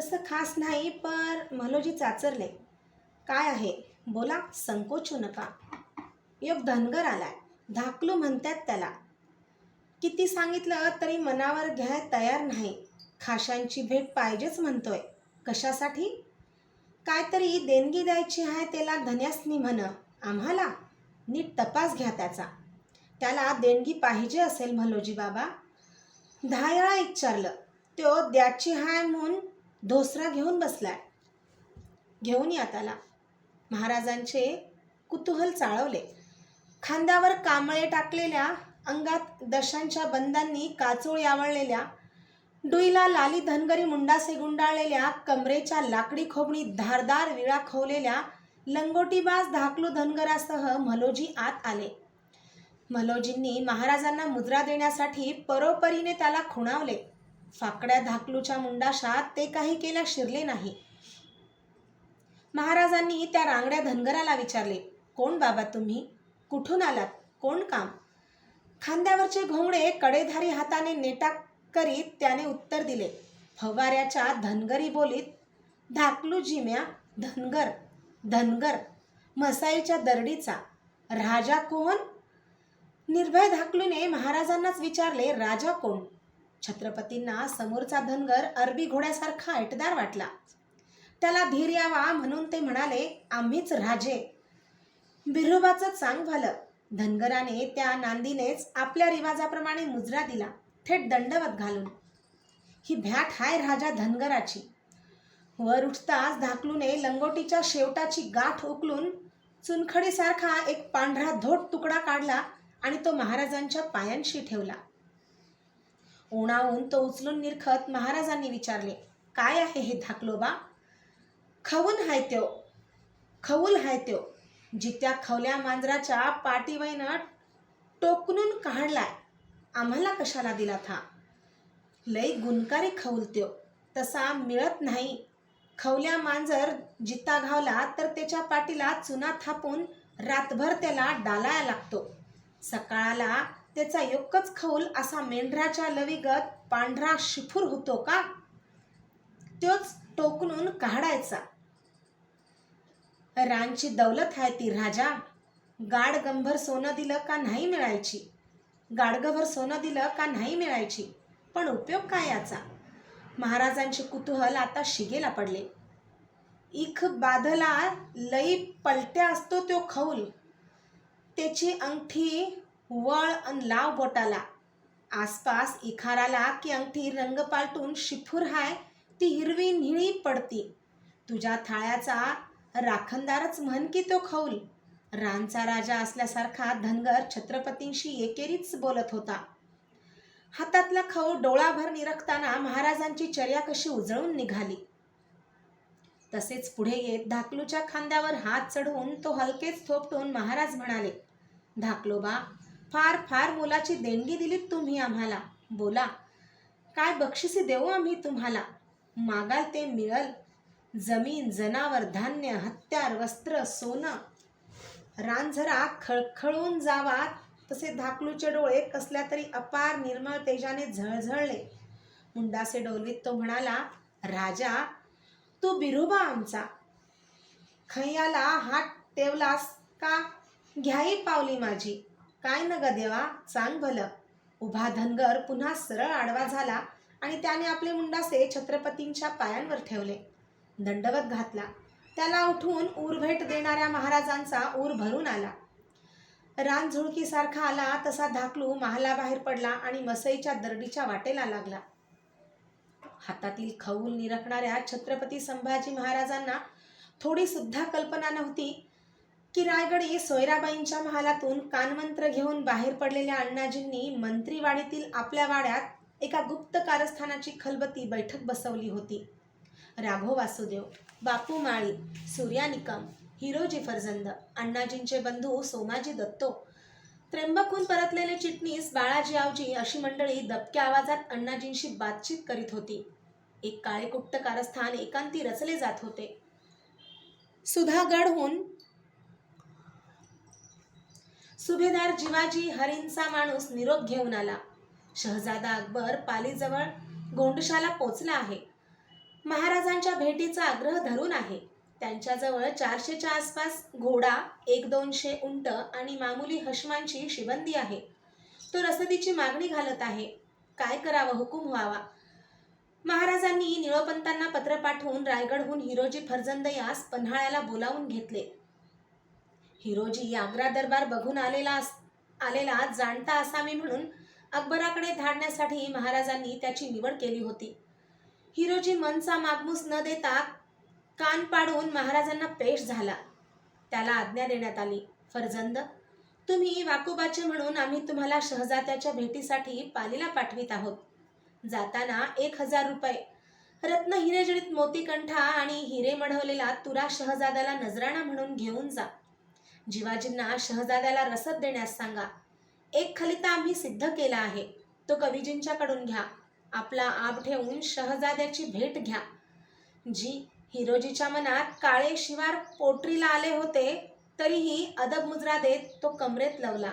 तसं खास नाही पर मलोजी चाचरले. काय आहे? बोला संकोचू नका. योग धनगर आलाय. धाकलू म्हणतात त्याला. किती सांगितलं तरी मनावर घ्याय तयार नाही. खाशांची भेट पाहिजेच म्हणतोय. कशासाठी? काहीतरी देणगी द्यायची आहे त्याला धन्यासनी म्हण. आम्हाला? नीट तपास घ्या त्याचा. त्याला देणगी पाहिजे असेल भलोजी बाबा दहा वेळा विचारलं तो द्याची हाय म्हणून धोसरा घेऊन बसलाय. घेऊन या त्याला. महाराजांचे कुतूहल चाळवले. खांद्यावर कांबळे टाकलेल्या अंगात दशांच्या बंदांनी काचोळ यावळलेल्या डुईला लाली धनगरी मुंडासे गुंडाळलेल्या कमरेच्या लाकडी खोबणी धारदार विळा खवलेल्या लंगोटीबाज धाकलू धनगरासह मलोजी आत आले. मलोजींनी महाराजांना मुद्रा देण्यासाठी परोपरीने त्याला खुणावले. फाकड्या धाकलूच्या मुंडाशात ते काही केल्या शिरले नाही. महाराजांनी त्या रांगड्या धनगराला विचारले कोण बाबा तुम्ही? कुठून आलात? कोण काम? खांद्यावरचे घोंगडे कडेधारी हाताने नेटा करीत त्याने उत्तर दिले फवाऱ्याच्या धनगरी बोलीत धाकलू जिम्या धनगर धनगर मसाईच्या दरडीचा राजा कोण? निर्भय धाकलूने महाराजांनाच विचारले राजा कोण? छत्रपतींना समोरचा धनगर अरबी घोड्यासारखा ऐटदार वाटला. त्याला धीर यावा म्हणून ते म्हणाले आम्हीच राजे. बिरोबाचं चांग झालं. धनगराने त्या नांदीनेच आपल्या रिवाजाप्रमाणे मुजरा दिला थेट दंडवत घालून. ही भ्याट हाय राजा धनगराची. वर उठताच धाकलूने लंगोटीच्या शेवटाची गाठ उकलून चुनखडीसारखा एक पांढरा धोट तुकडा काढला आणि तो महाराजांच्या पायांशी ठेवला. उणावून तो उचलून निरखत महाराजांनी विचारले काय आहे हे धाकलोबा? खवून हाय त्यो खवूल हाय त्यो. जित्या खवल्या मांजराच्या पाठीवयनं टोकनून काढलाय. आम्हाला कशाला दिला था? लई गुणकारी खवलत्यो तसा मिळत नाही. खवल्या मांजर जित्ता घावला तर त्याच्या पाठीला चुना थापून रातभर त्याला डालाया लागतो. सकाळाला त्याचा एकच खौल असा मेंढराच्या लविगत पांढरा शिफूर होतो का? तोच टोकणून काढायचा. रानची दौलत आहे ती राजा. गाड गंभर सोनं दिलं का नाही मिळायची? गाडगभर सोनं दिलं का नाही मिळायची? पण उपयोग काय याचा? महाराजांचे कुतूहल आता शिगेला पडले. इख बाधला लई पलट्या असतो तो खौल. त्याची अंगठी वळ अन लाव बोटाला. आसपास इखाराला की अंगठी रंग पालटून शिफूर हाय ती हिरवी निळी पडती. तुझ्या थाळ्याचा राखणदारच म्हण की तो खौल. रानचा राजा असल्यासारखा धनगर छत्रपतींशी एकेरीच बोलत होता. हातातला खौ डोळाभर निरखताना महाराजांची चर्या कशी उजळून निघाली. तसेच पुढे येत धाकलूच्या खांद्यावर हात चढवून तो हलकेच थोपटून महाराज म्हणाले धाकलोबा फार फार मोलाची देणगी दिलीत तुम्ही आम्हाला. बोला काय बक्षिसी देऊ आम्ही तुम्हाला? मागाल ते मिळल. जमीन जनावर धान्य हत्यार वस्त्र सोनं. रानझरा खळखळून जावा तसे धाकलूचे डोळे कसल्या तरी अपार निर्मळ तेजाने झळझळले. मुंडासे डोलवीत तो म्हणाला राजा तू बिरोबा आमचा. खैयाला हात टेवलास का? घ्याई पावली माझी. काय न ग देवा? चांग भलं. उभा धनगर पुन्हा सरळ आडवा झाला आणि त्याने आपले मुंडासे छत्रपतींच्या पायांवर ठेवले. दंडवत घातला. त्याला उठून ऊरभेट देणाऱ्या महाराजांचा ऊर भरून आला. रान झुळकीसारखा आला तसा धाकलू महालाबाहेर पडला आणि मसईच्या दरडीच्या वाटेला लागला. हातातील खऊल निरखणाऱ्या छत्रपती संभाजी महाराजांना थोडी सुद्धा कल्पना नव्हती की रायगडी सोयराबाईंच्या महालातून कानमंत्र घेऊन बाहेर पडलेल्या अण्णाजींनी मंत्रीवाडीतील आपल्या वाड्यात एका गुप्त कारस्थानाची खलबती बैठक बसवली होती. राघो वासुदेव बापू माळी सूर्या निकम हिरोजी फरजंद अण्णाजींचे बंधू सोमाजी दत्तो त्र्यंबकहून परतलेले चिटणीस बाळाजी आवजी अशी मंडळी दबक्या आवाजात अण्णाजींशी बातचीत करीत होती. एक काळेकुट्ट कारस्थान एकांती रचले जात होते. सुधागडहून सुभेदार जिवाजी हरींचा माणूस निरोप घेऊन आला. शहजादा अकबर पालीजवळ गोंडशाला पोचला आहे. महाराजांच्या भेटीचा आग्रह धरून आहे. त्यांच्याजवळ चारशेच्या आसपास घोडा एक दोनशे उंट आणि मामुली हशमांची शिबंदी आहे. तो रसदीची मागणी घालत आहे. काय करावं? हुकूम व्हावा. महाराजांनी निळोपंतांना पत्र पाठवून रायगडहून हिरोजी फर्जंद यास पन्हाळ्याला बोलावून घेतले. हिरोजी आग्रा दरबार बघून आलेला अस- आलेला जाणता असावी म्हणून अकबराकडे धाडण्यासाठी महाराजांनी त्याची निवड केली होती. हिरोजी मनचा मागमूस न देता कान पाडून महाराजांना पेश झाला. त्याला आज्ञा देण्यात आली फर्जंद तुम्ही वाकोबाचे म्हणून आम्ही तुम्हाला शहजात्याच्या भेटीसाठी पालीला पाठवित आहोत. जाताना एक हजार रुपये रत्न हिरेजडित मोतीकंठा आणि हिरे मढवलेला तुरा शहजादाला नजराणा म्हणून घेऊन जा. जिवाजींना शहजाद्याला रसद देण्यास सांगा. एक खलिता आम्ही सिद्ध केला आहे तो कविजींच्याकडून घ्या. आपला आप ठेवून शहजाद्याची भेट घ्या. जी हिरोजीच्या मनात काळे शिवार पोटरीला आले होते तरीही अदब मुजरा देत तो कमरेत लवला.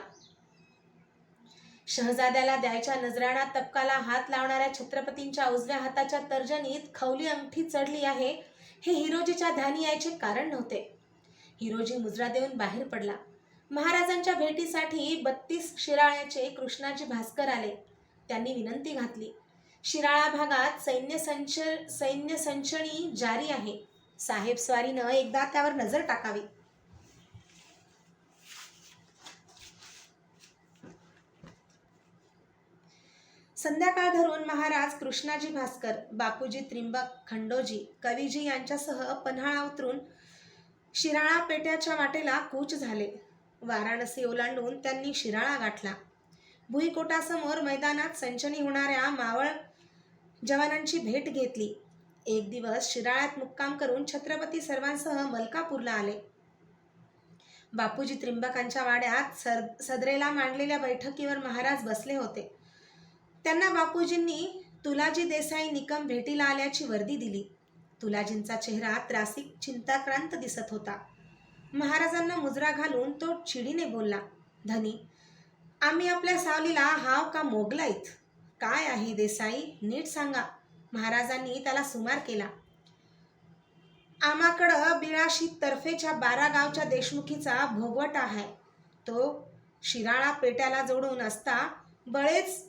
शहजाद्याला द्यायच्या नजराणा तपकाला हात लावणाऱ्या छत्रपतींच्या उजव्या हाताच्या तर्जनीत खवली अंगठी चढली आहे हे हिरोजीच्या ध्यानी यायचे कारण नव्हते. हिरोजी मुजरा देऊन बाहेर पडला. महाराजांच्या भेटीसाठी बत्तीस शिराळ्याचे कृष्णाजी भास्कर आले. त्यांनी विनंती घातली. शिराळा भागात सैन्य संच सैन्य संचणी जारी आहे. साहेब स्वारीनं एकदा त्यावर नजर टाकावी. संध्याकाळ धरून महाराज कृष्णाजी भास्कर बापूजी त्रिंबक खंडोजी कवीजी यांच्यासह पन्हाळा उतरून शिराळा पेट्याच्या वाटेला कूच झाले. वाराणसी ओलांडून त्यांनी शिराळा गाठला. भुईकोटासमोर मैदानात संचनी होणाऱ्या मावळ जवानांची भेट घेतली. एक दिवस शिराळ्यात मुक्काम करून छत्रपती सर्वांसह मलकापूरला आले. बापूजी त्रिंबकांच्या वाड्यात सर सदरेला मांडलेल्या बैठकीवर महाराज बसले होते. त्यांना बापूजींनी तुलाजी देसाई निकम भेटीला आल्याची वर्दी दिली. तुलाजींचा चेहरा त्रासिक चिंताक्रांत दिसत होता. महाराजांना मुजरा घालून तो चिडीने बोलला धनी आम्ही आपल्या सावलीला हाव का मोगलाईत? काय आहे देसाई? नीट सांगा. महाराजांनी त्याला सुमार केला. आमाकडं बिळाशी तर्फेच्या बारा गावच्या देशमुखीचा भोगवटा आहे. तो शिराळा पेट्याला जोडून असता बळेच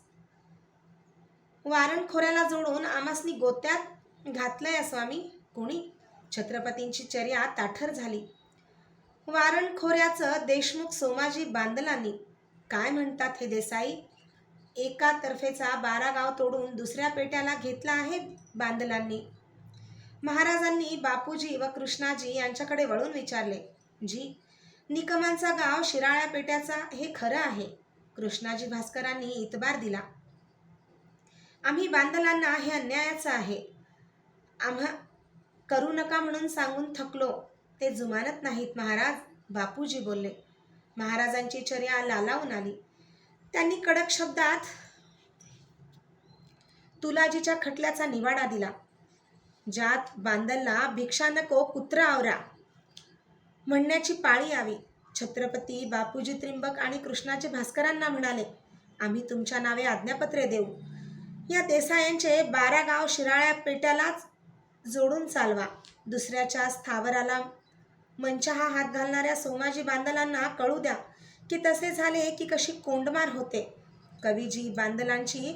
वारणखोऱ्याला जोडून आमासनी गोत्यात घातलंय स्वामी कोणी? छत्रपतींची चर्या ताठर झाली. वारणखोऱ्याचं देशमुख सोमाजी बांदलांनी काय म्हणतात हे देसाई? एका तर्फेचा बारा गाव तोडून दुसऱ्या पेट्याला घेतला आहे बांदलांनी. महाराजांनी बापूजी व कृष्णाजी यांच्याकडे वळून विचारले जी निकमांचा गाव शिराळ्या पेट्याचा हे खरं आहे? कृष्णाजी भास्करांनी इतबार दिला आम्ही बांदलांना हे अन्यायाचं आहे. आम्हा करू नका म्हणून सांगून थकलो. ते जुमानत नाहीत महाराज. बापूजी बोलले. महाराजांची चर्या लालावून आली. त्यांनी कडक शब्दात तुलाजीच्या खटल्याचा निवाडा दिला. ज्यात बांदलला भिक्षा नको कुत्रा आवरा. म्हणण्याची पाळी यावी. छत्रपती बापूजी त्रिंबक आणि कृष्णाचे भास्करांना म्हणाले आम्ही तुमच्या नावे आज्ञापत्रे देऊ. या देसायांचे बारा गाव शिराळ्या पेट्यालाच जोडून चालवा. दुसऱ्याच्या स्थावराला मंचहा हात घालणाऱ्या सोमाजी बांदलांना कळू द्या की तसे झाले की कशी कोंडमार होते. कवीजी बांदलांची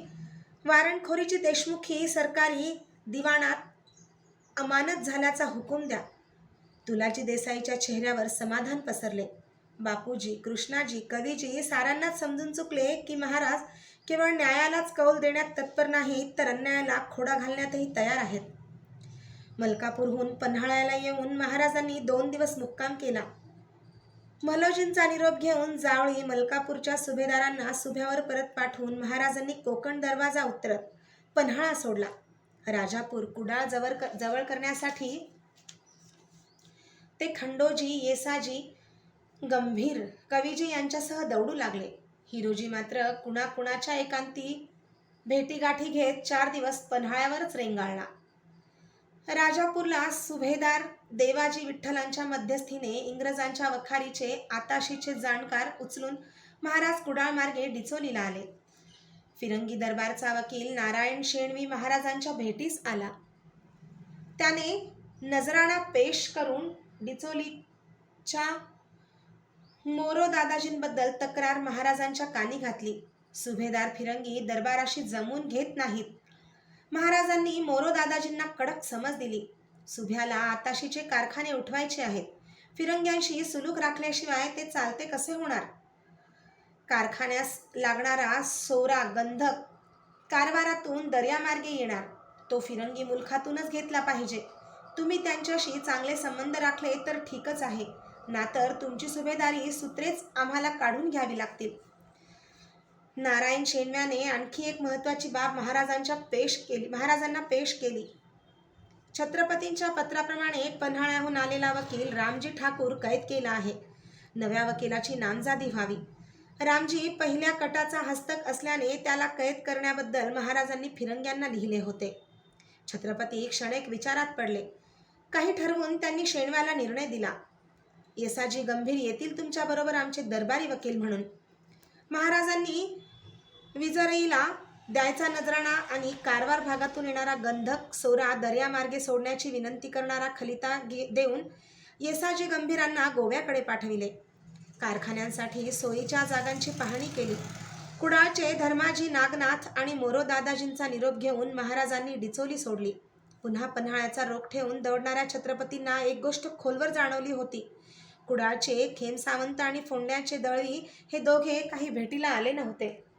वारणखोरीची देशमुखी सरकारी दिवाणात अमानत झाल्याचा हुकूम द्या. तुलाजी देसाईच्या चेहऱ्यावर समाधान पसरले. बापूजी कृष्णाजी कवीजी सारांनाच समजून चुकले की महाराज केवळ न्यायालाच कौल देण्यात तत्पर नाहीत तर अन्यायाला खोडा घालण्यातही तयार आहेत. मलकापूरहून पन्हाळ्याला येऊन महाराजांनी दोन दिवस मुक्काम केला. मलोजींचा निरोप घेऊन जावळी मलकापूरच्या सुभेदारांना सुभ्यावर परत पाठवून महाराजांनी कोकण दरवाजा उतरत पन्हाळा सोडला. राजापूर कुडाळ जवळ जवळ करण्यासाठी ते खंडोजी येसाजी गंभीर कवीजी यांच्यासह दौडू लागले. हिरोजी मात्र कुणाकुणाच्या एकांती भेटीगाठी घेत चार दिवस पन्हाळ्यावरच रेंगाळला. राजापूरला सुभेदार देवाजी विठ्ठलांच्या मध्यस्थीने इंग्रजांच्या वखारीचे आताशीचे जाणकार उचलून महाराज कुडाळ मार्गे डिचोलीला आले. फिरंगी दरबारचा वकील नारायण शेणवी महाराजांच्या भेटीस आला. त्याने नजराणा पेश करून डिचोलीच्या मोरो दादाजींबद्दल तक्रार महाराजांच्या कानी घातली. सुभेदार फिरंगी दरबाराशी जमून घेत नाहीत. महाराजांनी मोरो दादाजींना कडक समज दिली. सुभ्याला आताशीचे कारखाने उठवायचे आहेत. फिरंग्यांशी सुलूक राखल्याशिवाय ते चालते कसे होणार? कारखान्यास लागणारा सोरा गंधक कारवारातून दर्यामार्गे येणार. तो फिरंगी मुलखातूनच घेतला पाहिजे. तुम्ही त्यांच्याशी चांगले संबंध राखले तर ठीकच आहे. नातर तुमची सुभेदारी सूत्रेच आम्हाला काढून घ्यावी लागतील. नारायण शेणव्याने आणखी एक महत्त्वाची बाब महाराजांच्या पेश केली. महाराजांना पेश केली. छत्रपतींच्या पत्राप्रमाणे पन्हाळ्याहून आलेला वकील रामजी ठाकूर कैद केला आहे. नव्या वकिलाची नामजादी व्हावी. रामजी पहिल्या कटाचा हस्तक असल्याने त्याला कैद करण्याबद्दल महाराजांनी फिरंग्यांना लिहिले होते. छत्रपती क्षणेक विचारात पडले. काही ठरवून त्यांनी शेणव्याला निर्णय दिला. येसाजी गंभीर येतील तुमच्याबरोबर आमचे दरबारी वकील म्हणून. महाराजांनी विजरईला द्यायचा नजराणा आणि कारवार भागातून येणारा गंधक सोरा दर्यामार्गे सोडण्याची विनंती करणारा खलिता गे देऊन येसाजी गंभीरांना गोव्याकडे पाठविले. कारखान्यांसाठी सोयीच्या जागांची पाहणी केली. कुडाळचे धर्माजी नागनाथ आणि मोरो दादाजींचा निरोप घेऊन महाराजांनी डिचोली सोडली. पुन्हा पन्हाळ्याचा रोख ठेवून दौडणाऱ्या छत्रपतींना एक गोष्ट खोलवर जाणवली होती. कुडाळचे खेम सावंत आणि फोंड्याचे दळवी हे दोघे काही भेटीला आले नव्हते.